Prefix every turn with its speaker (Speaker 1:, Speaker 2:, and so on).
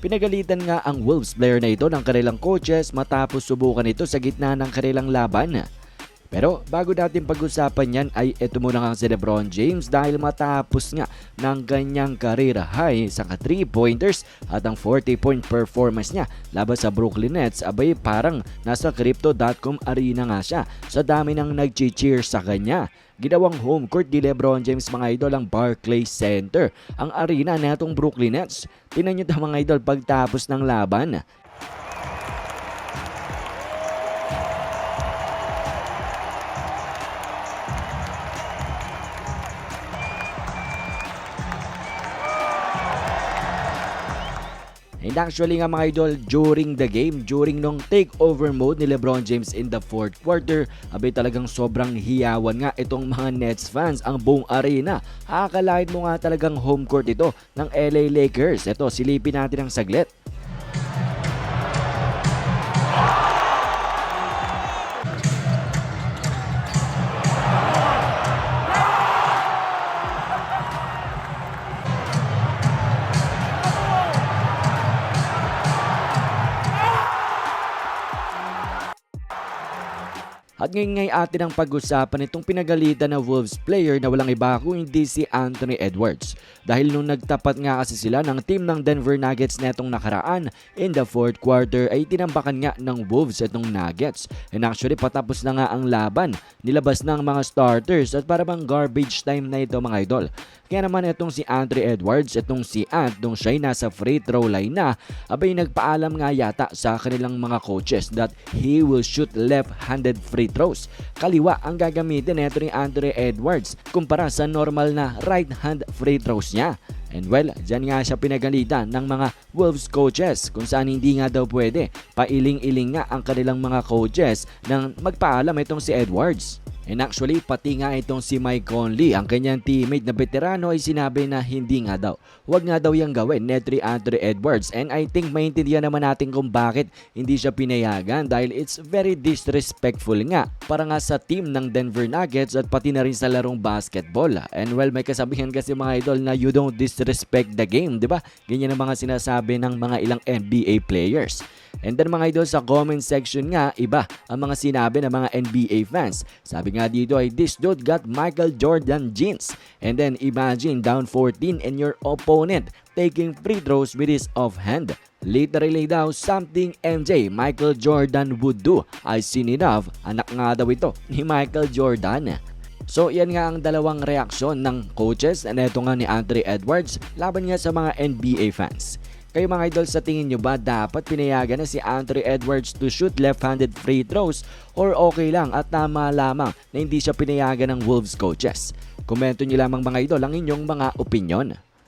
Speaker 1: Pinagalitan nga ang Wolves player na ito ng kanilang coaches matapos subukan ito sa gitna ng kanilang laban. Pero bago natin pag-usapan yan ay ito muna nga si Lebron James dahil matapos nga ng ganyang career high sa 3 pointers at ang 40 point performance niya laban sa Brooklyn Nets abay parang nasa crypto.com arena nga siya sa dami ng nag-cheer sa kanya. Ginawang home court ni Lebron James mga idol ang Barclays Center, ang arena netong Brooklyn Nets. Tinan nyo ito mga idol pagtapos ng laban. And actually nga mga idol, during the game, during nung takeover mode ni Lebron James in the fourth quarter, abay talagang sobrang hiyawan nga itong mga Nets fans ang buong arena. Akalain mo nga talagang home court ito ng LA Lakers. Ito, silipin natin ang saglit. At ngayon ngay atin ang pag-usapan itong pinagalitan na Wolves player na walang iba kung hindi si Anthony Edwards. Dahil nung nagtapat nga kasi sila ng team ng Denver Nuggets netong nakaraan in the fourth quarter ay tinambakan nga ng Wolves itong Nuggets. And actually patapos na nga ang laban, nilabas ng mga starters at para bang garbage time na ito mga idol. Kaya naman itong si Andre Edwards, itong si Ant, nung siya'y nasa free throw line na, abay nagpaalam nga yata sa kanilang mga coaches that he will shoot left-handed free throws. Kaliwa ang gagamitin nito ni Andre Edwards kumpara sa normal na right-hand free throws niya. And well, dyan nga siya pinagalitan ng mga Wolves coaches kung saan hindi nga daw pwede. Pailing-iling nga ang kanilang mga coaches nang magpaalam itong si Edwards. And actually, pati nga itong si Mike Conley, ang kanyang teammate na veterano ay sinabi na hindi nga daw. Huwag nga daw yung gawin, Netri Andre Edwards. And I think maintindihan naman natin kung bakit hindi siya pinayagan dahil it's very disrespectful nga para nga sa team ng Denver Nuggets at pati na rin sa larong basketball. And well, may kasabihan kasi mga idol na you don't disrespect the game, di ba? Ganyan ang mga sinasabi ng mga ilang NBA players. And then mga idol sa comment section nga, iba ang mga sinabi ng mga NBA fans. Sabi nga dito ay this dude got Michael Jordan jeans. And then imagine down 14 and your opponent taking free throws with his offhand. Literally daw something MJ Michael Jordan would do. I seen enough. Anak nga daw ito ni Michael Jordan. So yan nga ang dalawang reaksyon ng coaches na ito nga ni Andre Edwards laban nga sa mga NBA fans. Kayo mga idol sa tingin nyo ba dapat pinayagan na si Andre Edwards to shoot left-handed free throws or okay lang at tama lamang na hindi siya pinayagan ng Wolves coaches? Komento nyo lamang mga idol ang inyong mga opinion.